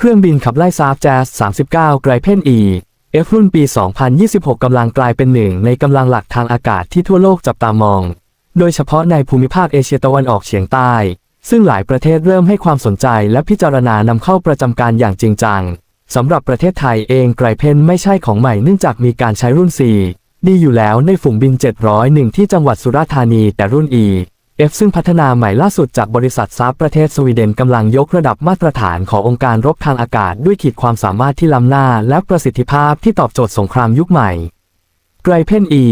เครื่องบินขับไล่ซาฟแจ๊ส39 ไกรเพน E F รุ่นปี 2026 กำลังกลายเป็นหนึ่งในกำลังหลักทางอากาศที่ทั่วโลกจับตามอง โดยเฉพาะในภูมิภาคเอเชียตะวันออกเฉียงใต้ ซึ่งหลายประเทศเริ่มให้ความสนใจและพิจารณานำเข้าประจำการอย่างจริงจังสำหรับประเทศไทยเองไกรเพนไม่ใช่ของใหม่เนื่องจากมีการใช้รุ่น 4 ดีอยู่แล้วในฝูงบิน 701 ที่จังหวัดสุราษฎร์ธานีแต่รุ่น E F ซึ่งพัฒนาใหม่ล่าสุดจากบริษัทซาฟประเทศสวีเดนกำลังยกระดับมาตรฐานขององค์การรบทางอากาศด้วยขีดความสามารถที่ล้ำหน้าและประสิทธิภาพที่ตอบโจทย์สงครามยุคใหม่ไกรเพน E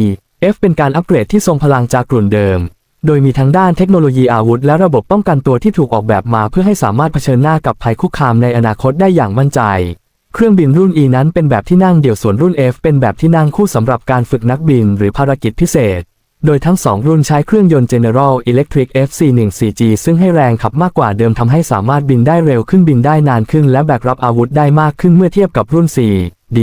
F เป็นการอัปเกรดที่ทรงพลังจากกลุ่นเดิม โดยมีทั้งด้านเทคโนโลยีอาวุธและระบบป้องกันตัวที่ถูกออกแบบมาเพื่อให้สามารถเผชิญหน้ากับภัยคุกคามในอนาคตได้อย่างมั่นใจ เครื่องบินรุ่น E นั้นเป็นแบบที่นั่งเดี่ยวส่วนรุ่น F เป็นแบบที่นั่งคู่สำหรับการฝึกนักบินหรือภารกิจพิเศษ โดยทั้งสองรุ่นใช้เครื่องยนต์ General Electric FC14G ซึ่งให้แรงขับมากกว่าเดิมทำให้สามารถบินได้เร็วขึ้นบินได้นานขึ้น และแบกรับอาวุธได้มากขึ้นเมื่อเทียบกับรุ่น 4D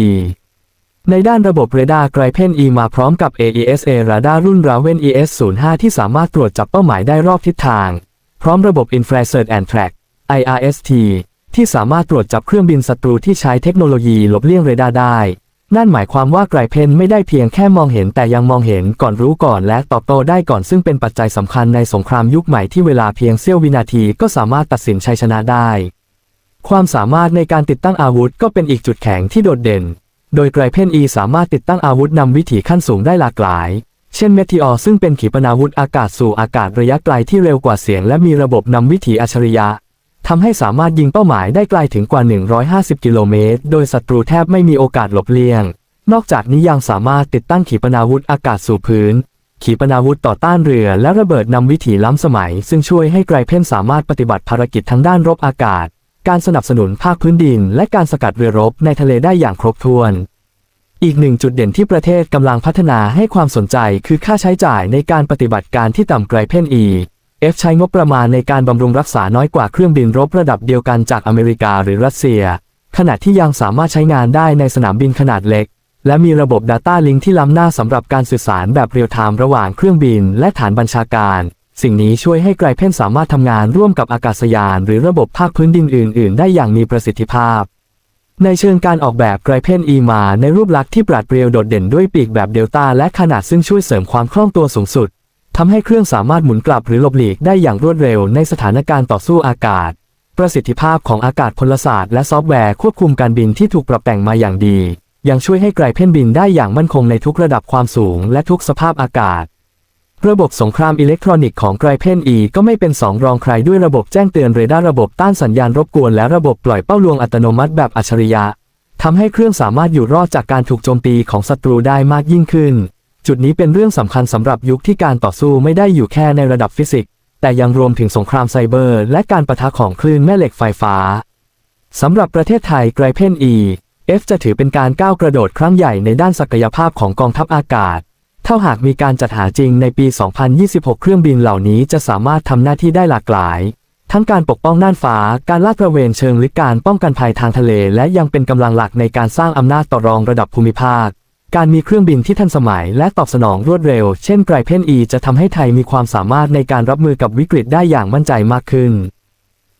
ในด้านระบบเรดาร์ไกรเพน E มาพร้อมกับ AESA ราดาร์รุ่น Raven ES05 ที่สามารถตรวจจับเป้าหมายได้รอบทิศทาง พร้อมระบบ Infrared and Track IRST ที่สามารถตรวจจับเครื่องบินศัตรูที่ใช้เทคโนโลยีหลบเลี่ยงเรดาร์ได้ นั่นหมายความว่าไกรเพนไม่ได้เพียงแค่มองเห็นแต่ยังมองเห็นก่อนรู้ก่อนและตอบโต้ได้ก่อนซึ่งเป็นปัจจัยสำคัญในสงครามยุคใหม่ที่เวลาเพียงเสี้ยววินาทีก็สามารถตัดสินชัยชนะได้ ความสามารถในการติดตั้งอาวุธก็เป็นอีกจุดแข็งที่โดดเด่น โดยไกรเพน E สามารถติดตั้งอาวุธนำวิถีขั้นสูงได้หลากหลาย เช่นเมทิออซึ่งเป็นขีปนาวุธอากาศสู่อากาศระยะไกลที่เร็วกว่าเสียง และมีระบบนำวิถีอัจฉริยะ ทำให้สามารถยิงเป้าหมายได้ไกลถึงกว่า 150 กิโลเมตร โดยศัตรูแทบไม่มีโอกาสหลบเลี่ยง นอกจากนี้ยังสามารถติดตั้งขีปนาวุธอากาศสู่พื้น ขีปนาวุธต่อต้านเรือและระเบิดนำวิถีล้ำสมัย ซึ่งช่วยให้ไกรเพ่นสามารถปฏิบัติภารกิจทั้งด้านรบอากาศ การสนับสนุนภาคพื้นดิน และการสกัดเรือรบในทะเลได้อย่างครบถ้วนอีกหนึ่งจุดเด่นที่ประเทศกำลังพัฒนาให้ความสนใจคือค่าใช้จ่ายในการปฏิบัติการที่ต่ำไกลเพน E F ใช้งบประมาณในการบำรุงรักษาน้อยกว่าเครื่องบินรบระดับเดียวกันจากอเมริกาหรือรัสเซีย ขณะที่ยังสามารถใช้งานได้ในสนามบินขนาดเล็ก และมีระบบ Data Link ที่ล้ำหน้าสำหรับการสื่อสารแบบเรียลไทม์ระหว่างเครื่องบินและฐานบัญชาการ สิ่งนี้ช่วยให้ไกลเพนสามารถทำงานร่วมกับอากาศยาน หรือระบบภาคพื้นดินอื่น ๆ ได้อย่างมีประสิทธิภาพ ในเชิงการออกแบบไกรเพน E มาในรูปลักษณ์ที่ปราดเปรียวโดดเด่นด้วยปีกแบบเดลต้าและขนาดซึ่งช่วยเสริมความคล่องตัวสูงสุด ทำให้เครื่องสามารถหมุนกลับหรือหลบหลีกได้อย่างรวดเร็วในสถานการณ์ต่อสู้อากาศ ประสิทธิภาพของอากาศพลศาสตร์และซอฟต์แวร์ควบคุมการบินที่ถูกปรับแต่งมาอย่างดี ยังช่วยให้ไกรเพ่นบินได้อย่างมั่นคงในทุกระดับความสูงและทุกสภาพอากาศ ระบบสงครามอิเล็กทรอนิกส์ของไกรเพ่น E ก็ไม่เป็นสองรองใครด้วยระบบแจ้งเตือนเรดาร์ระบบต้านสัญญาณรบกวนและระบบปล่อยเป้าลวงอัตโนมัติแบบอัจฉริยะทำให้เครื่องสามารถอยู่รอดจากการถูกโจมตีของศัตรูได้มากยิ่งขึ้น จุดนี้เป็นเรื่องสำคัญสำหรับยุคที่การต่อสู้ไม่ได้อยู่แค่ในระดับฟิสิกส์ แต่ยังรวมถึงสงครามไซเบอร์ และการประทะของคลื่นแม่เหล็กไฟฟ้าสำหรับประเทศไทยไกรเพน E F จะถือเป็นการก้าวกระโดดครั้งใหญ่ในด้านศักยภาพของกองทัพอากาศ เท่าหากมีการจัดหาจริงในปี 2026 เครื่องบินเหล่านี้จะสามารถทำหน้าที่ได้หลากหลาย ทั้งการปกป้องน่านฟ้า การลาดตระเวนเชิงลึกการป้องกันภัยทางทะเล และยังเป็นกำลังหลักในการสร้างอำนาจต่อรองระดับภูมิภาค การมีเครื่องบินที่ทันสมัยและตอบสนองรวดเร็ว เช่นไกรเพน E จะทำให้ไทยมีความสามารถในการรับมือกับวิกฤตได้อย่างมั่นใจมากขึ้น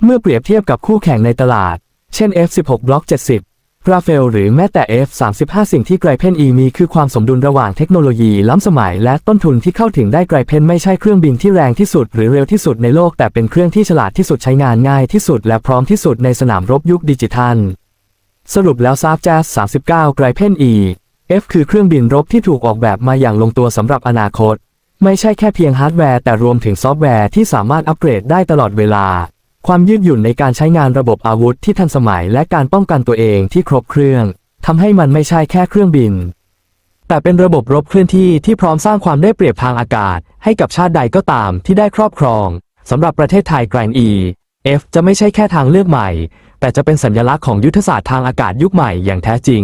เมื่อเปรียบเทียบกับคู่แข่งในตลาด เช่น F16 Block 70 ราเฟลหรือแม้แต่ F35 สิ่งที่ไกรเพน E มีคือความสมดุลระหว่างเทคโนโลยีล้ำสมัยและต้นทุนที่เข้าถึงได้ไกรเพนไม่ใช่เครื่องบินที่แรงที่สุด หรือเร็วที่สุดในโลกแต่เป็นเครื่องที่ฉลาดที่สุดใช้งานง่ายที่สุด และพร้อมที่สุดในสนามรบยุคดิจิทัล สรุปแล้วซาฟแจ๊ส39 ไกรเพน E F คือเครื่องบินรบที่ถูกออกแบบมาอย่างลงตัวสำหรับอนาคต ไม่ใช่แค่เพียงฮาร์ดแวร์แต่รวมถึงซอฟต์แวร์ที่สามารถอัปเกรดได้ตลอดเวลา ความยืดหยุ่นในการใช้งานระบบอาวุธที่ทันสมัยและการป้องกันตัวเองที่ครบเครื่องทำให้มันไม่ใช่แค่เครื่องบิน แต่เป็นระบบรบเคลื่อนที่ที่พร้อมสร้างความได้เปรียบทางอากาศ ให้กับชาติใดก็ตามที่ได้ครอบครองสำหรับประเทศไทยแกรนอี F จะไม่ใช่แค่ทางเลือกใหม่ แต่จะเป็นสัญลักษณ์ของยุทธศาสตร์ทางอากาศยุคใหม่อย่างแท้จริง